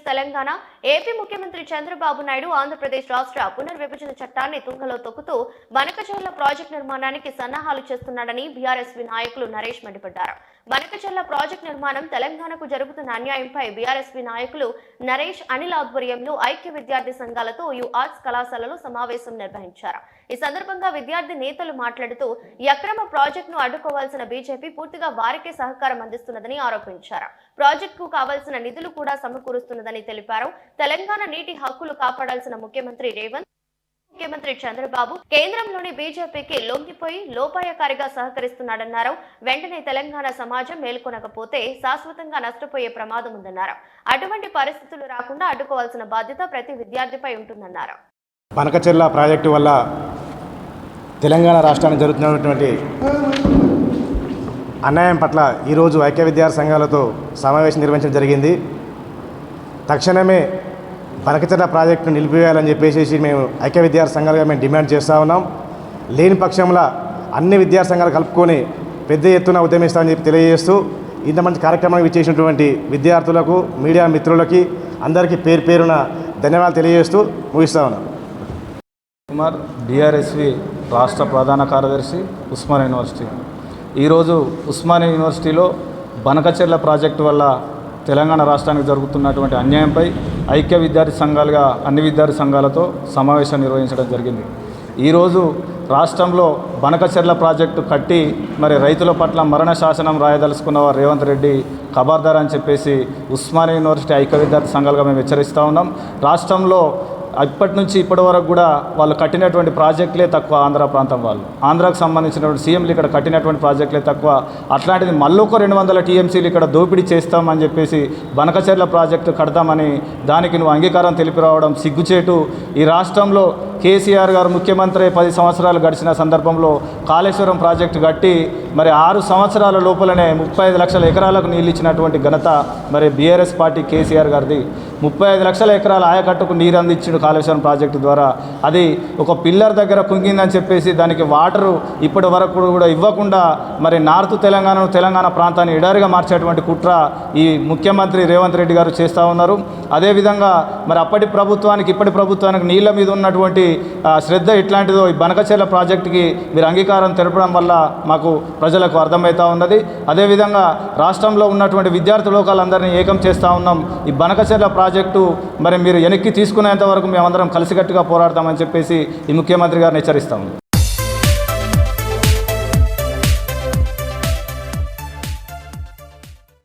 News Telangana AP ముఖ్యమంత్రి చంద్రబాబు నాయుడు ఆంధ్రప్రదేశ్ రాష్ట్ర పునర్విభజన చట్టాన్ని తుంగలో తొక్కుతూ బనకచర్ల ప్రాజెక్టు నిర్మాణానికి సన్నాహాలు చేస్తున్నాడని బీఆర్ఎస్పీ నాయకులు నరేష్ మండిపడ్డారు. బనకచర్ల ప్రాజెక్టు నిర్మాణం తెలంగాణకు జరుగుతున్న అన్యాయంపై బీఆర్ఎస్పీ నాయకులు నరేష్ అనిల్ ఆధ్వర్యంలో ఐక్య విద్యార్థి సంఘాలతో యు ఆర్ట్స్ కళాశాలలో సమావేశం నిర్వహించారు. ఈ సందర్భంగా విద్యార్థి నేతలు మాట్లాడుతూ అక్రమ ప్రాజెక్టును అడ్డుకోవాల్సిన బీజేపీ పూర్తిగా వారికే సహకారం అందిస్తున్నదని ఆరోపించారు. ప్రాజెక్టుకు కావాల్సిన నిధులు కూడా సమకూరుస్తున్నదని తెలిపారు. తెలంగాణ నీటి హక్కులు కాపాడాల్సిన ముఖ్యమంత్రి రేవంత్ ముఖ్యమంత్రి చంద్రబాబు కేంద్రంలోని బీజేపీకి లొంగిపోయి లోపాయకారిగా సహకరిస్తున్నాడన్నారు. వెంటనే తెలంగాణ సమాజం మేల్కొనకపోతే శాశ్వతంగా నష్టపోయే ప్రమాదం ఉందన్నారు. అటువంటి పరిస్థితులు రాకుండా అడ్డుకోవాల్సిన బాధ్యత ప్రతి విద్యార్థిపై ఉంటుందన్నారు. పనకచెర్ల ప్రాజెక్టు వల్ల తెలంగాణ రాష్ట్రానికి జరుగుతున్నటువంటి అన్యాయం పట్ల ఈరోజు ఐక్య విద్యార్థి సంఘాలతో సమావేశం నిర్వహించడం జరిగింది. తక్షణమే పనకచెర్ల ప్రాజెక్టును నిలిపివేయాలని చెప్పేసి మేము ఐక్య విద్యార్థి సంఘాలుగా మేము డిమాండ్ చేస్తూ ఉన్నాం. లేని పక్షంలో అన్ని విద్యార్థి సంఘాలు కలుపుకొని పెద్ద ఎత్తున ఉద్యమిస్తామని చెప్పి తెలియజేస్తూ ఇంత మంచి కార్యక్రమానికి ఇచ్చేసినటువంటి విద్యార్థులకు మీడియా మిత్రులకి అందరికీ పేరు పేరున ధన్యవాదాలు తెలియజేస్తూ ముగిస్తా ఉన్నాం. కుమార్ డిఆర్ఎస్వి రాష్ట్ర ప్రధాన కార్యదర్శి ఉస్మాన్ యూనివర్సిటీ. ఈరోజు ఉస్మాన్ యూనివర్సిటీలో బనకచెర్ల ప్రాజెక్టు వల్ల తెలంగాణ రాష్ట్రానికి జరుగుతున్నటువంటి అన్యాయంపై ఐక్య విద్యార్థి సంఘాలుగా అన్ని విద్యార్థి సంఘాలతో సమావేశం నిర్వహించడం జరిగింది. ఈరోజు రాష్ట్రంలో బనకచెర్ల ప్రాజెక్టు కట్టి మరి రైతుల పట్ల మరణ శాసనం రాయదలుచుకున్న వారు రేవంత్ రెడ్డి ఖబర్దార్ అని చెప్పేసి ఉస్మానియా యూనివర్సిటీ ఐక్య విద్యార్థి సంఘాలుగా మేము హెచ్చరిస్తూ ఉన్నాం. రాష్ట్రంలో ఇప్పటి నుంచి ఇప్పటి వరకు కూడా వాళ్ళు కట్టినటువంటి ప్రాజెక్టులే తక్కువ ఆంధ్ర ప్రాంతం వాళ్ళు. ఆంధ్రాకు సంబంధించినటువంటి సీఎంలు ఇక్కడ కట్టినటువంటి ప్రాజెక్టులే తక్కువ. అట్లాంటిది మళ్ళీ ఒక రెండు వందల టీఎంసీలు ఇక్కడ దోపిడీ చేస్తామని చెప్పేసి బనకచర్ల ప్రాజెక్టు కడతామని దానికి నువ్వు అంగీకారం తెలిపి రావడం సిగ్గుచేటు. ఈ రాష్ట్రంలో కేసీఆర్ గారు ముఖ్యమంత్రి పది సంవత్సరాలు గడిచిన సందర్భంలో కాళేశ్వరం ప్రాజెక్టు కట్టి మరి ఆరు సంవత్సరాల లోపలనే ముప్పై ఐదు లక్షల ఎకరాలకు నీళ్ళు ఇచ్చినటువంటి ఘనత మరి బీఆర్ఎస్ పార్టీ కేసీఆర్ గారిది. ముప్పై ఐదు లక్షల ఎకరాల ఆయకట్టుకు నీరు అందించిండు కాళేశ్వరం ప్రాజెక్టు ద్వారా. అది ఒక పిల్లర్ దగ్గర కుంగిందని చెప్పేసి దానికి వాటరు ఇప్పటి వరకు కూడా ఇవ్వకుండా మరి నార్త్ తెలంగాణను తెలంగాణ ప్రాంతాన్ని ఎడారిగా మార్చేటువంటి కుట్ర ఈ ముఖ్యమంత్రి రేవంత్ రెడ్డి గారు చేస్తూ ఉన్నారు. అదేవిధంగా మరి అప్పటి ప్రభుత్వానికి ఇప్పటి ప్రభుత్వానికి నీళ్ళ మీద ఉన్నటువంటి శ్రద్ధ ఇట్లాంటిదో ఈ బనకచెర్ల ప్రాజెక్టుకి మీరు అంగీకారం తెలపడం వల్ల మాకు ప్రజలకు అర్థమవుతూ ఉన్నది. అదేవిధంగా రాష్ట్రంలో ఉన్నటువంటి విద్యార్థి లోకాలందరినీ ఏకం చేస్తూ ఉన్నాం. ఈ బనకచెర్ల ప్రాజెక్టు మరి మీరు వెనక్కి తీసుకునేంత వరకు మేమందరం కలిసికట్టుగా పోరాడతామని చెప్పేసి ఈ ముఖ్యమంత్రి గారిని హెచ్చరిస్తాము